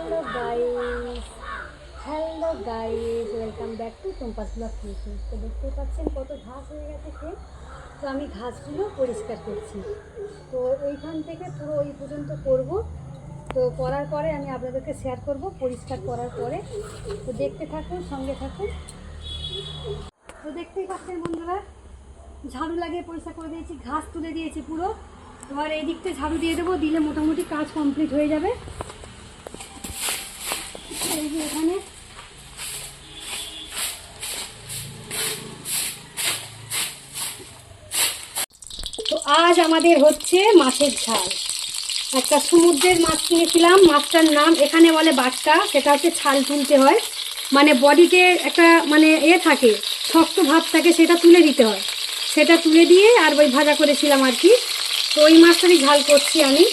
Hello guys hello guys welcome back to Tumpa's creation তো দেখতে পাচ্ছেন কত ঘাস হয়ে গেছে খেয়ে। তো আমি ঘাসগুলো পরিষ্কার করছি। তো এইখান থেকে পুরো ওই পর্যন্ত করব। তো করার পরে আমি আপনাদেরকে শেয়ার করব পরিষ্কার করার পরে। তো দেখতে থাকুন, সঙ্গে থাকুন। তো দেখতেই পাচ্ছেন বন্ধুরা, ঝাড়ু লাগিয়ে পরিষ্কার করে দিয়েছি, ঘাস তুলে দিয়েছি পুরো। এবার এই দিকটা ঝাড়ু দিয়ে দেবো, দিলে মোটামুটি কাজ কমপ্লিট হয়ে যাবে। এই এখানে। তো আজ আমাদের হচ্ছে মাছের ঝাল। একটা সমুদ্রের মাছ কিনেছিলাম, মাছটার নাম এখানে বলে বাট্টা সেটা হচ্ছে ছাল তুলতে হয়। মানে বডিতে একটা মানে এ থাকে, শক্ত ভাব থাকে, সেটা তুলে দিতে হয়। সেটা তুলে দিয়ে আর ওই ভাজা করেছিলাম আর কি। তো ওই মাছটারই ঝাল করছি আমি।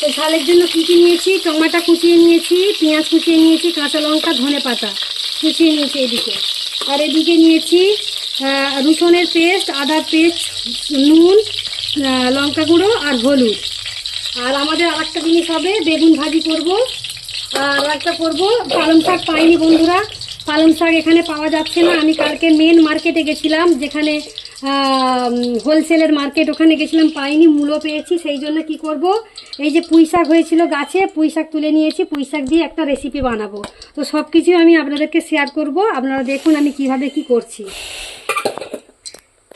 তো ঝালের জন্য কী কী নিয়েছি? টমেটো কুচিয়ে নিয়েছি, পেঁয়াজ কুচিয়ে নিয়েছি, কাঁচা লঙ্কা, ধনে পাতা কুচিয়ে নিয়েছি এদিকে। আর এদিকে নিয়েছি রসুনের পেস্ট, আদার পেস্ট, নুন লঙ্কা গুঁড়ো আর হলুদ। আর আমাদের আর একটা জিনিস হবে, বেগুন ভাজি করব। আর একটা করব, পালং শাক পাইনি বন্ধুরা। পালং শাক এখানে পাওয়া যাচ্ছে না। আমি কালকে মেন মার্কেটে গেছিলাম, যেখানে হোলসেলের মার্কেট ওখানে গেছিলাম, পাইনি মূলো পেয়েছি, সেই জন্য কি করব? এই যে পুঁই শাক হয়েছিল গাছে, পুঁই শাক তুলে নিয়েছি, পুঁই শাক দিয়ে একটা রেসিপি বানাবো। তো সব কিছু আমি আপনাদেরকে শেয়ার করব, আপনারা দেখুন আমি কীভাবে কি করছি।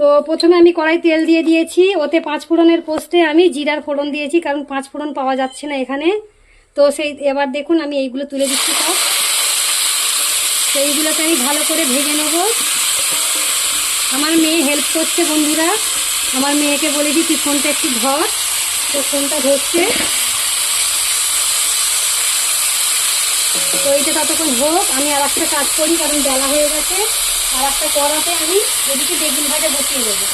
তো প্রথমে আমি কড়াই তেল দিয়ে দিয়েছি, ওতে পাঁচ ফোড়নের পোস্টে আমি জিরার ফোড়ন দিয়েছি, কারণ পাঁচ ফোড়ন পাওয়া যাচ্ছে না এখানে। তো সেই, এবার দেখুন আমি এইগুলো তুলে দিচ্ছি সব। তো এইগুলোকে আমি ভালো করে ভেজে নেব। আমার মেয়ে হেল্প করছে বন্ধুরা। আমার মেয়েকে বলেছি তুই ফোনটা একটু ধর। তো ফোনটা ধরছে। তো এইটা ততক্ষণ হোক, আমি আর একটা কাজ করি, কারণ বেলা হয়ে গেছে। আর একটা করাতে আমি এদিকে বেগুন ভাজা বসিয়ে দেবো।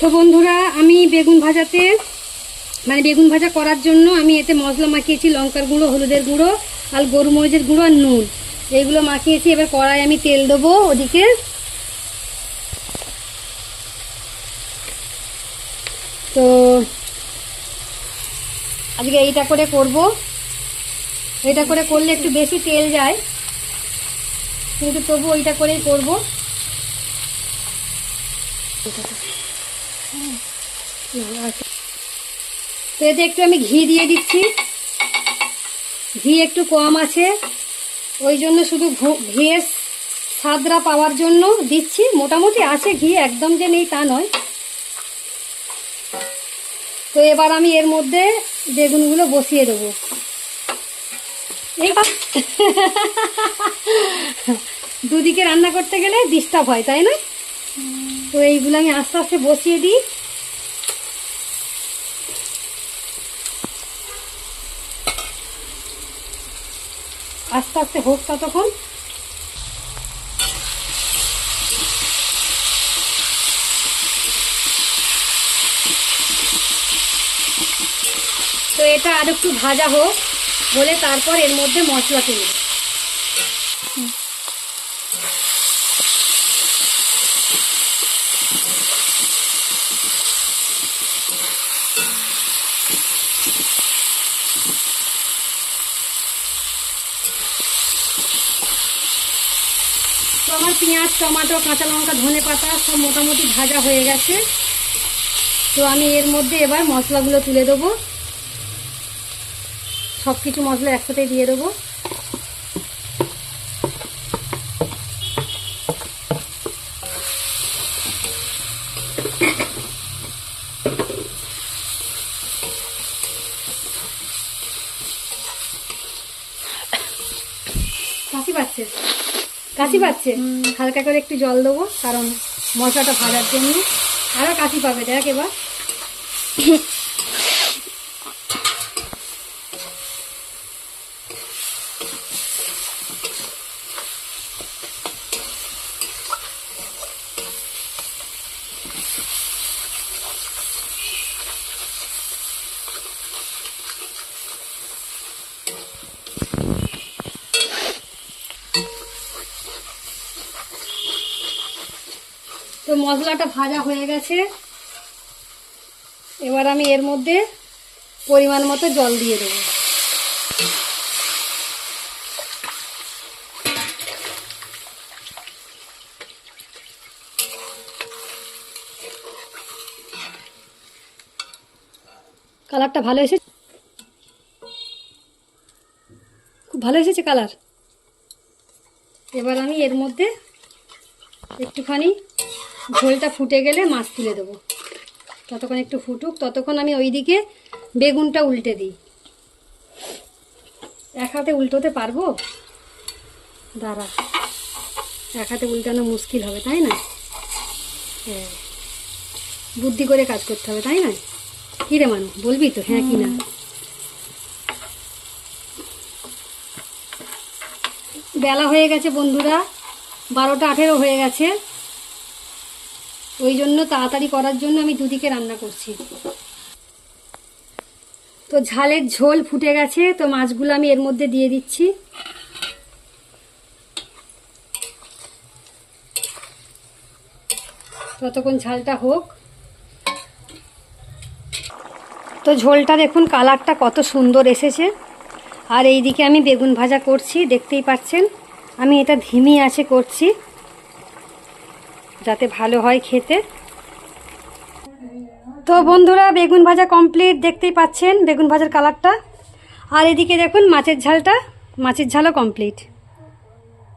তো বন্ধুরা, আমি বেগুন ভাজাতে মানে বেগুন ভাজা করার জন্য আমি এতে মশলা মাখিয়েছি, লঙ্কার গুঁড়ো, হলুদের গুঁড়ো, আর গোলমরিচের গুঁড়ো আর নুন। এইগুলো মাখিয়েছি, এবার কড়াই আমি তেল দেবো ওদিকে। তো আজকে এইটা করে করব। এটা করে করলে একটু বেশি তেল যায়। কিন্তু তবু ওইটা করেই করব। তো এতে একটু আমি ঘি দিয়ে দিচ্ছি। ঘি একটু কম আছে। ওই জন্য শুধু ঘু- ঘিয়ের স্বাদরা পাওয়ার জন্য দিচ্ছি। মোটামুটি আছে ঘি একদম যে নেই তা নয়। তো এবার আমি এর মধ্যে বেগুনগুলো বসিয়ে দেবো। এই দুদিকে রান্না করতে গেলে ডিস্টার্ব হয় তাই না তো এইগুলো আমি আস্তে আস্তে বসিয়ে দিই। আস্তে আস্তে হোক ততক্ষণ তো এটা আর একটু ভাজা হোক, বলে তারপর এর মধ্যে মশলা তুলব তো আমার পেঁয়াজ, টমাটো, কাঁচা লঙ্কা, ধনে পাতা সব মোটামুটি ভাজা হয়ে গেছে। তো আমি এর মধ্যে এবার মশলাগুলো তুলে দেবো। সব কিছু মশলা একসাথে দিয়ে দেবো। কাশি পাচ্ছে? কাশি পাচ্ছে। হালকা করে একটু জল দেবো, কারণ মশলাটা ভাজার জন্য। আরও কাশি পাবে, দেখ এবার। তো মশলাটা ভাজা হয়ে গেছে। এবার আমি এর মধ্যে পরিমাণ মতো জল দিয়ে দেবো। কালারটা ভালো এসেছে খুব ভালো এসেছে কালার। এবার আমি এর মধ্যে একটুখানি ঝোলটা ফুটে গেলে মাছ তুলে দেবো। ততক্ষণ একটু ফুটুক ততক্ষণ আমি ওইদিকে বেগুনটা উল্টে দিই। এক হাতে উল্টোতে পারব? দাঁড়া। এক হাতে উল্টানো মুশকিল হবে তাই না? হ্যাঁ বুদ্ধি করে কাজ করতে হবে তাই না? কী রে মানু বলবি তো হ্যাঁ কি না? বেলা হয়ে গেছে বন্ধুরা বারোটা আঠেরো হয়ে গেছে। ওই জন্য তাড়াতাড়ি করার জন্য আমি দুদিকে রান্না করছি। তো ঝালের ঝোল ফুটে গেছে, তো মাছগুলো আমি এর মধ্যে দিয়ে দিচ্ছি। ততক্ষণ ঝালটা হোক। তো ঝোলটা দেখুন, কালারটা কত সুন্দর এসেছে। আর এইদিকে আমি বেগুন ভাজা করছি, দেখতেই পাচ্ছেন। আমি এটা ধিমি আছে করছি। যাতে ভালো হয় খেতে। তো বন্ধুরা, বেগুন ভাজা কমপ্লিট দেখতেই পাচ্ছেন, বেগুন ভাজার কালারটা আর এদিকে দেখুন, মাছের ঝালটা, মাছের ঝালও কমপ্লিট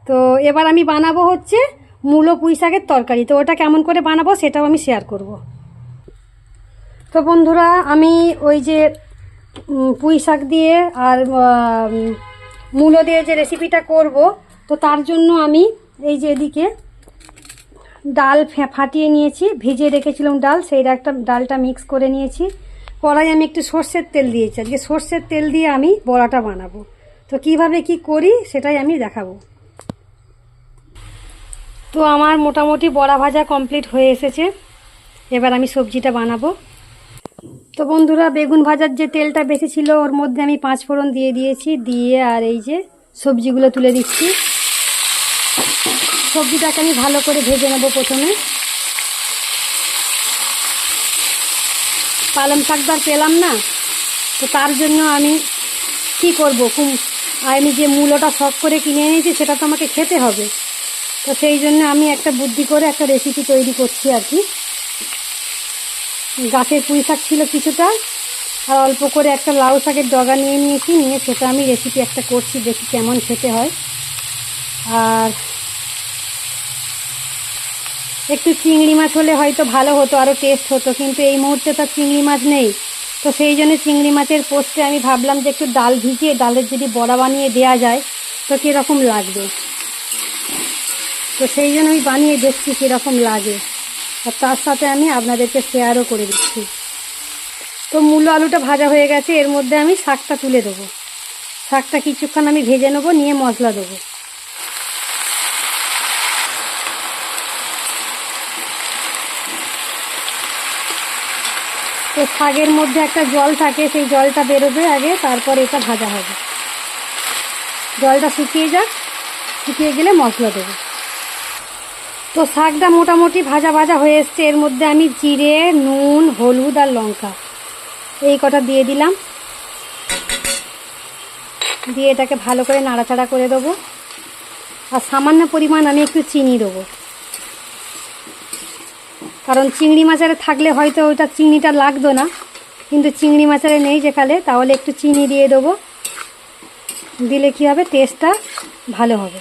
তো এবার আমি বানাবো হচ্ছে মূলো পুঁই শাকের তরকারি। তো ওটা কেমন করে বানাবো সেটাও আমি শেয়ার করব। তো বন্ধুরা, আমি ওই যে পুঁই শাক দিয়ে আর মূলো দিয়ে যে রেসিপিটা করব, তো তার জন্য আমি এই যে এদিকে ডাল ফাটিয়ে নিয়েছি, ভিজিয়ে রেখেছিলাম ডাল, সেই একটা ডালটা মিক্স করে নিয়েছি। কড়াই আমি একটু সর্ষের তেল দিয়েছি। আজকে সর্ষের তেল দিয়ে আমি বড়াটা বানাবো। তো কীভাবে কি করি সেটাই আমি দেখাবো। তো আমার মোটামুটি বড়া ভাজা কমপ্লিট হয়ে এসেছে। এবার আমি সবজিটা বানাবো। তো বন্ধুরা, বেগুন ভাজার যে তেলটা বেশি ছিল, ওর মধ্যে আমি পাঁচ ফোড়ন দিয়ে দিয়েছি। দিয়ে আর এই যে সবজিগুলো তুলে দিচ্ছি। সবজিটাকে আমি ভালো করে ভেজে নেব প্রথমে। পালং শাকটা আর পেলাম না, তো তার জন্য আমি কি করব? কুম আমি যে মূলোটা শখ করে কিনে এনেছি, সেটা তো আমাকে খেতে হবে। তো সেই জন্য আমি একটা বুদ্ধি করে একটা রেসিপি তৈরি করছি আর কি। গাছের পুঁই শাক ছিল কিছুটা, আর অল্প করে একটা লাউ শাকের ডগা নিয়ে নিয়েছি, নিয়ে সেটা আমি রেসিপি একটা করছি, দেখি কেমন খেতে হয়। আর একটু চিংড়ি মাছ হলে হয়তো ভালো হতো আরও টেস্ট হতো, কিন্তু এই মুহূর্তে তো চিংড়ি মাছ নেই। তো সেই জন্য চিংড়ি মাছের পোস্টে আমি ভাবলাম যে একটু ডাল ভিজিয়ে ডালের যদি বড়া বানিয়ে দেওয়া যায়, তো কীরকম লাগবে? তো সেই জন্য আমি বানিয়ে দেখছি কীরকম লাগে। আর তার সাথে আমি আপনাদেরকে শেয়ারও করে দিচ্ছি। তো মূলো আলুটা ভাজা হয়ে গেছে, এর মধ্যে আমি শাকটা তুলে দেবো। শাকটা কিছুক্ষণ আমি ভেজে নেব, নিয়ে মশলা দেবো। তো শাকের মধ্যে একটা জল থাকে, সেই জলটা বেরোবে আগে, তারপর এটা ভাজা হবে। জলটা শুকিয়ে যাক, শুকিয়ে গেলে মশলা দেবো। তো শাকটা মোটামুটি ভাজা ভাজা হয়ে এসছে। এর মধ্যে আমি জিরে, নুন, হলুদ আর লঙ্কা, এই কটা দিয়ে দিলাম। দিয়ে এটাকে ভালো করে নাড়াচাড়া করে দেবো। আর সামান্য পরিমাণ আমি একটু চিনি দেবো। কারণ চিংড়ি মাছের থাকলে হয়তো ওইটা চিংড়িটা লাগতো না। কিন্তু চিংড়ি মাছের নেই যেখানে তাহলে একটু চিনি দিয়ে দেবো। দিলে কী হবে? টেস্টটা ভালো হবে।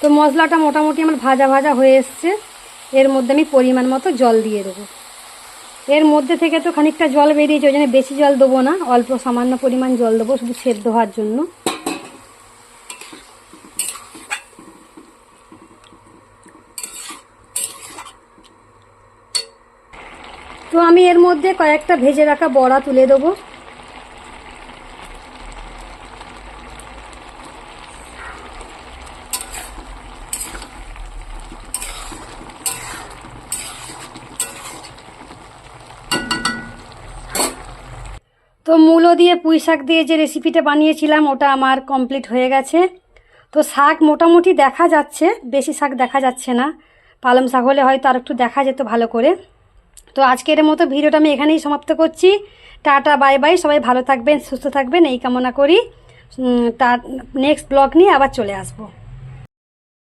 তো মশলাটা মোটামুটি আমার ভাজা ভাজা হয়ে এসছে। এর মধ্যে আমি পরিমাণ মতো জল দিয়ে দেবো। এর মধ্যে থেকে তো খানিকটা জল বেরিয়েছে, ওই জন্য বেশি জল দেবো না, অল্প সামান্য পরিমাণ জল দেবো শুধু সেদ্ধ হওয়ার জন্য। তো আমি এর মধ্যে কয়েকটা ভেজে রাখা বড়া তুলে দেবো তো মূলো দিয়ে পুঁই শাক দিয়ে যে রেসিপিটা বানিয়েছিলাম, ওটা আমার কমপ্লিট হয়ে গেছে। তো শাক মোটামুটি দেখা যাচ্ছে, বেশি শাক দেখা যাচ্ছে না। পালং শাক হলে হয়তো আর একটু দেখা যেত ভালো করে। তো আজকের মতো ভিডিওটা আমি এখানেই সমাপ্ত করছি। টাটা, বাই বাই, সবাই ভালো থাকবেন, সুস্থ থাকবেন, এই কামনা করি। তা নেক্সট ব্লগ নিয়ে আবার চলে আসব।